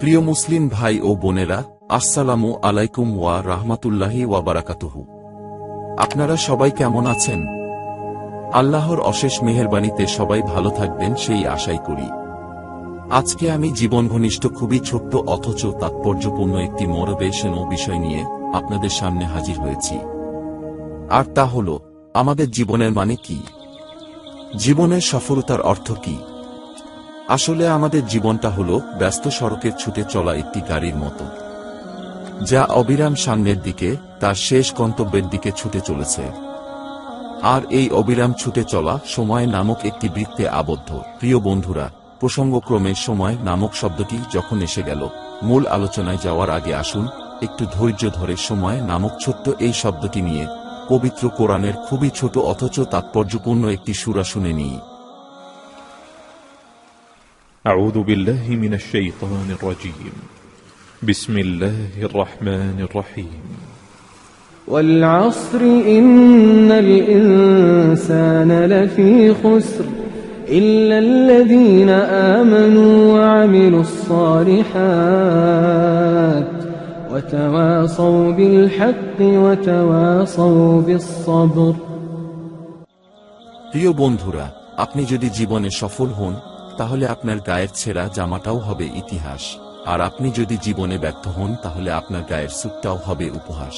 প্রিয় মুসলিম ভাই ও বোনেরা, আসসালামু আলাইকুম ওয়া রাহমাতুল্লাহি ওয়া বারাকাতুহু। আপনারা সবাই কেমন আছেন? আল্লাহর অশেষ মেহেরবানিতে সবাই ভালো থাকবেন সেই আশাই করি। আজকে আমি জীবন ঘনিষ্ঠ খুবই ছোট্ট, অথচ তাৎপর্যপূর্ণ একটি মোটিভেশন ও বিষয় নিয়ে আপনাদের সামনে হাজির হয়েছি। আর তা হল, আমাদের জীবনের মানে কি? জীবনের সফলতার অর্থ কি? আসলে আমাদের জীবনটা হল ব্যস্ত সড়কের ছুটে চলা একটি গাড়ির মতো। যা অবিরাম সামনের দিকে, তার শেষ গন্তব্যের দিকে ছুটে চলেছে। আর এই অবিরাম ছুটে চলা সময় নামক একটি বৃত্তে আবদ্ধ। প্রিয় বন্ধুরা, প্রসঙ্গক্রমে সময় নামক শব্দটি যখন এসে গেল, মূল আলোচনায় যাওয়ার আগে আসুন, একটু ধৈর্য ধরে সময় নামক ছোট্ট এই শব্দটি নিয়ে, পবিত্র কোরআনের খুবই ছোট অথচ তাৎপর্যপূর্ণ একটি সুরা শুনে নিই। أعوذ بالله من الشيطان الرجيم بسم الله الرحمن الرحيم والعصر إن الإنسان لفي خسر إلا الذين آمنوا وعملوا الصالحات وتواصوا بالحق وتواصوا بالصبر প্রিয় বন্ধুরা আপনি যদি জীবনে সফল হন তাহলে আপনার গায়ের ছেঁড়া জামাটাও হবে ইতিহাস। আর আপনি যদি জীবনে ব্যর্থ হন, তাহলে আপনার গায়ের সুটটাও হবে উপহাস।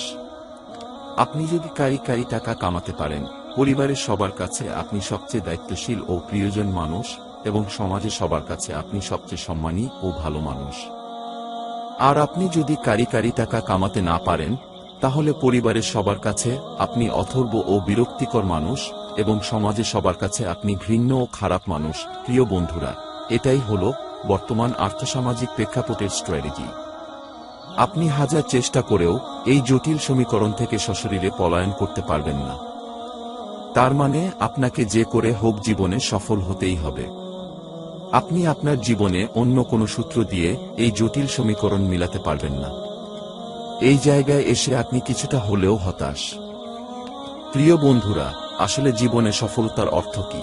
আপনি যদি কারি কারি টাকা কামাতে পারেন, পরিবারের সবার কাছে আপনি সবচেয়ে দায়িত্বশীল ও প্রিয়জন মানুষ, এবং সমাজে সবার কাছে আপনি সবচেয়ে সম্মানী ও ভালো মানুষ। আর আপনি যদি কারি কারি টাকা কামাতে না পারেন, তাহলে পরিবারের সবার কাছে আপনি অথর্ব ও বিরক্তিকর মানুষ এবং সমাজে সবার কাছে আপনি ঘৃণ্য ও খারাপ মানুষ, প্রিয় বন্ধুরা। এটাই হল বর্তমান আর্থসামাজিক প্রেক্ষাপটের স্ট্র্যাটেজি আপনি হাজার চেষ্টা করেও এই জটিল সমীকরণ থেকে সশরীরে পলায়ন করতে পারবেন না। তার মানে আপনাকে যে করে হোক জীবনে সফল হতেই হবে। আপনি আপনার জীবনে অন্য কোনো সূত্র দিয়ে এই জটিল সমীকরণ মিলাতে পারবেন না। এই জায়গায় এসে আপনি কিছুটা হলেও হতাশ। প্রিয় বন্ধুরা আসলে জীবনে সফলতার অর্থ কি?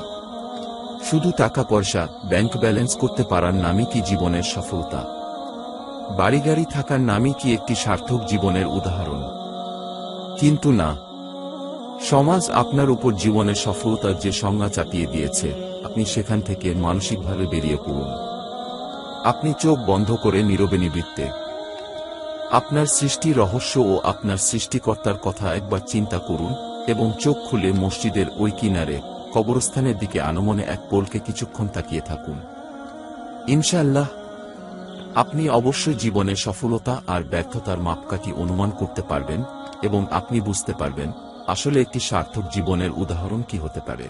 শুধু টাকা পয়সা ব্যাংক ব্যালেন্স করতে পারার নামই কি জীবনের সফলতা? বাড়ি গাড়ি থাকার নামই কি একটি সার্থক জীবনের উদাহরণ? কিন্তু না। সমাজ আপনার উপর জীবনের সফলতার যে সংজ্ঞা চাপিয়ে দিয়েছে, আপনি সেখান থেকে মানসিকভাবে বেরিয়ে পড়ুন। আপনি চোখ বন্ধ করে নীরবে নিবৃত্তে। আপনার সৃষ্টি রহস্য ও আপনার সৃষ্টিকর্তার কথা একবার চিন্তা করুন। এবং চোখ খুলে মসজিদের ওই কিনারে, কবরস্থানের দিকে আনমনে এক পোলকে কিছুক্ষণ তাকিয়ে থাকুন। ইনশাল্লাহ আপনি অবশ্যই জীবনে সফলতা আর ব্যর্থতার মাপকাঠি অনুমান করতে পারবেন এবং আপনি বুঝতে পারবেন আসলে একটি সার্থক জীবনের উদাহরণ কি হতে পারে।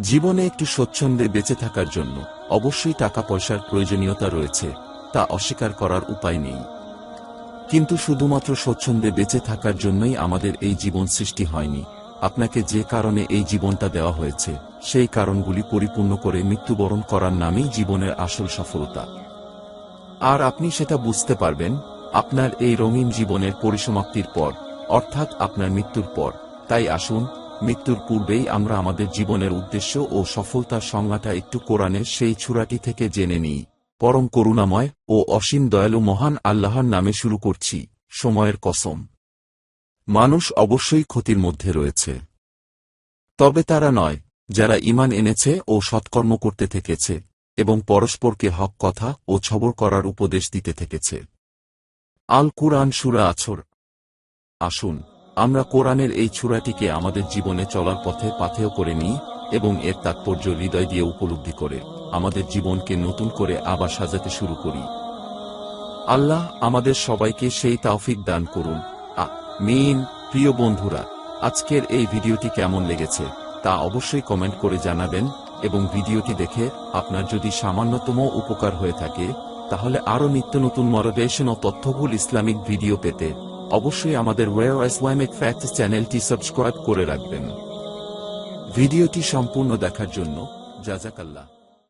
জীবনে একটু স্বচ্ছন্দে বেঁচে থাকার জন্য অবশ্যই টাকা পয়সার প্রয়োজনীয়তা রয়েছে, তা অস্বীকার করার উপায় নেই। কিন্তু শুধুমাত্র স্বচ্ছন্দে বেঁচে থাকার জন্যই আমাদের এই জীবন সৃষ্টি হয়নি। আপনাকে যে কারণে এই জীবনটা দেওয়া হয়েছে, সেই কারণগুলি পরিপূর্ণ করে মৃত্যুবরণ করার নামেই জীবনের আসল সফলতা। আর আপনি সেটা বুঝতে পারবেন, আপনার এই রঙিন জীবনের পরিসমাপ্তির পর, অর্থাৎ আপনার মৃত্যুর পর। তাই আসুন, মৃত্যুর পূর্বেই আমরা আমাদের জীবনের উদ্দেশ্য ও সফলতার সংজ্ঞাটা একটু কোরআনের সেই ছুরাটি থেকে জেনে নিই। পরম করুণাময় ও অসীম দয়ালু মহান আল্লাহর নামে শুরু করছি, সময়ের কসম। মানুষ অবশ্যই ক্ষতির মধ্যে রয়েছে। তবে তারা নয়, যারা ইমান এনেছে ও সৎকর্ম করতে থেকেছে এবং পরস্পরকে হক কথা ও ছবর করার উপদেশ দিতে থেকেছে। আল কুরআন সুরা আছর। আসুন, আমরা কোরআনের এই ছুরাটিকে আমাদের জীবনে চলার পথে পাথেয় করে নিই এবং এর তাৎপর্য হৃদয় দিয়ে উপলব্ধি করে, আমাদের জীবনকে নতুন করে আবার সাজাতে শুরু করি। আল্লাহ আমাদের সবাইকে সেই তাওফিক দান করুন। মিন প্রিয় বন্ধুরা, আজকের এই ভিডিওটি কেমন লেগেছে তা অবশ্যই কমেন্ট করে জানাবেন এবং ভিডিওটি দেখে আপনার যদি সামান্যতম উপকার হয়ে থাকে, তাহলে আরও নিত্য নতুন মরোভেশন ও তথ্যবহুল ইসলামিক ভিডিও পেতে অবশ্যই আমাদের ওয়ের ইসলামিক ফ্যাক্টস চ্যানেলটি সাবস্ক্রাইব করে রাখবেন। ভিডিওটি সম্পূর্ণ দেখার জন্য জাজাকাল্লাহ।